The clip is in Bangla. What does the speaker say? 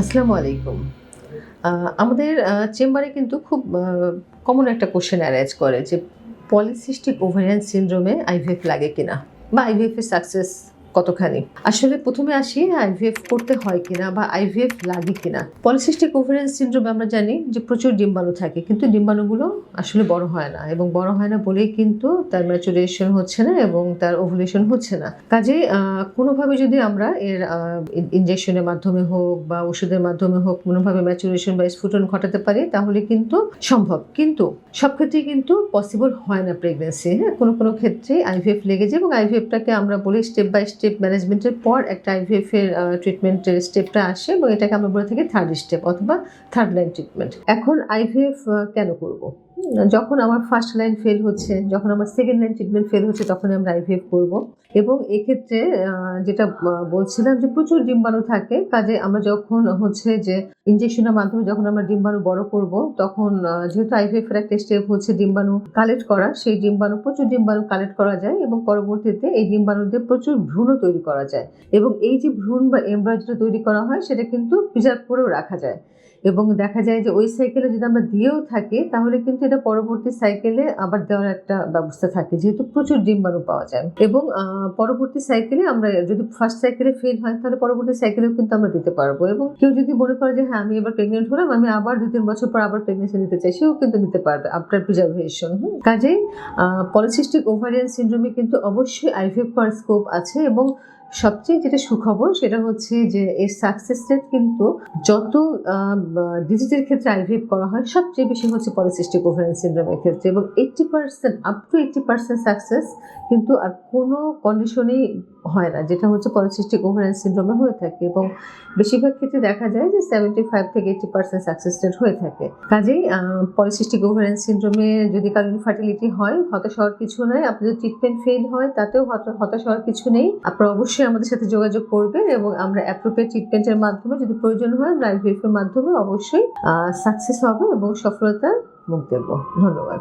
আসসালামু আলাইকুম। আমাদের চেম্বারে কিন্তু খুব কমন একটা কোশ্চেন অ্যারাইজ করে যে পলিসিস্টিক ওভারিয়ান সিনড্রোমে আইভিএফ লাগে কিনা? বা আইভিএফ এর সাকসেস কতখানি? আসলে প্রথমে আসি আইভিএফ করতে হয় কিনা বা আইভিএফ লাগে কিনা? পলিসিস্টিক ওভারিয়ান সিনড্রোমে আমরা জানি যে প্রচুর ডিম্বাণু থাকে, কিন্তু ডিম্বাণুগুলো আসলে বড় হয় না এবং বড় হয় না বলেই কিন্তু তার ম্যাচুরেশন হচ্ছে না এবং তার ওভুলেশন হচ্ছে না। কাজে কোনোভাবে যদি আমরা এর ইনজেকশনের মাধ্যমে হোক বা ওষুধের মাধ্যমে হোক কোনোভাবে ম্যাচুরেশন বা স্ফুটন ঘটাতে পারি, তাহলে কিন্তু সম্ভব। কিন্তু সব ক্ষেত্রেই কিন্তু পসিবল হয় না প্রেগনেন্সি হ্যাঁ? কোনো কোনো ক্ষেত্রে আইভিএফ লেগে যায় এবং আইভিএফটাকে আমরা বলি স্টেপ বাই স্টেপ ম্যানেজমেন্টের পর একটা আইভিএফ এর ট্রিটমেন্টের স্টেপটা আসে এবং এটাকে আমরা বলে থাকি থার্ড স্টেপ অথবা থার্ড লাইন ট্রিটমেন্ট এখন আইভিএফ কেন করব? যখন আমার ফার্স্ট লাইন ফেল হচ্ছে, যখন আমার সেকেন্ড লাইন ট্রিটমেন্ট ফেল হচ্ছে তখন আমরা আইভিএফ করব। এবং এক্ষেত্রে যেটা বলছিলাম যে প্রচুর ডিম্বাণু থাকে, কাজে আমরা যখন হচ্ছে যে ইঞ্জেকশনের মাধ্যমে যখন আমরা ডিম্বাণু বড় করব, তখন যেহেতু আইভিএফ এর একটা স্টেপ হচ্ছে ডিম্বাণু কালেক্ট করা, সেই ডিম্বাণু, প্রচুর ডিম্বাণু কালেক্ট করা যায় এবং পরবর্তীতে এই ডিম্বাণু দিয়ে প্রচুর ভ্রূণ তৈরি করা যায়। এবং এই যে ভ্রূণ বা এমব্রয় যেটা তৈরি করা হয়, সেটা কিন্তু প্রিজার্ভ করেও রাখা যায়। এবং দেখা যায় যে ওই সাইকেলে যদি আমরা দিয়েও থাকি, তাহলে কিন্তু এটা পরবর্তী সাইকেলে আবার দেওয়ার একটা ব্যবস্থা থাকে, যেহেতু প্রচুর ডিম্বাণু পাওয়া যায়। এবং পরবর্তী সাইকেলে আমরা যদি ফার্স্ট সাইকেলে ফেল হয়, তাহলে পরবর্তী সাইকেলেও কিন্তু আমরা দিতে পারব। এবং কেউ যদি মনে করে যে হ্যাঁ আমি এবার প্রেগনেন্ট হলাম, আমি আবার দু তিন বছর পর আবার প্রেগনেন্সি নিতে চাই, সেও কিন্তু নিতে পারবে আফটার প্রিজার্ভেশন কাজেই পলিসিস্টিক ওভারিয়ান সিন্ড্রোমে কিন্তু অবশ্যই আইভিএফ করার স্কোপ আছে এবং সবচেয়ে যেটা সুখবর সেটা হচ্ছে যে এর সাকসেস রেট কিন্তু যত ডিজিটের ক্ষেত্রে আইভিএফ করা হয়, সবচেয়ে বেশি হচ্ছে পলিসিস্টিক ওভারিয়ান সিন্ড্রোমের ক্ষেত্রে এবং eighty percent up to eighty percent success কিন্তু আর কোনো কন্ডিশনেই হয় না, যেটা হচ্ছে পলিসিস্টিক ওভারিয়ান সিন্ড্রোমে হয়ে থাকে এবং বেশিরভাগ ক্ষেত্রে দেখা যায় যে সেভেন্টি ফাইভ থেকে এইট্টি পার্সেন্ট সাকসেস রেট হয়ে থাকে। কাজেই পলিসিস্টিক ওভারিয়ান সিন্ড্রোমে যদি কারও ইনফার্টিলিটি হয়, হতাশ হওয়ার কিছু নয় আপনার যদি ট্রিটমেন্ট ফেল হয়, তাতেও হতা- হতাশ হওয়ার কিছু নেই, আপনার অবশ্যই আমাদের সাথে যোগাযোগ করবে এবং আমরা অ্যাপ্রোপ্রিয়েট ট্রিটমেন্টের মাধ্যমে যদি প্রয়োজন হয় লাইফ আইভিএফ মাধ্যমে অবশ্যই সাকসেস হবে এবং সফলতার মুখ দেব ধন্যবাদ।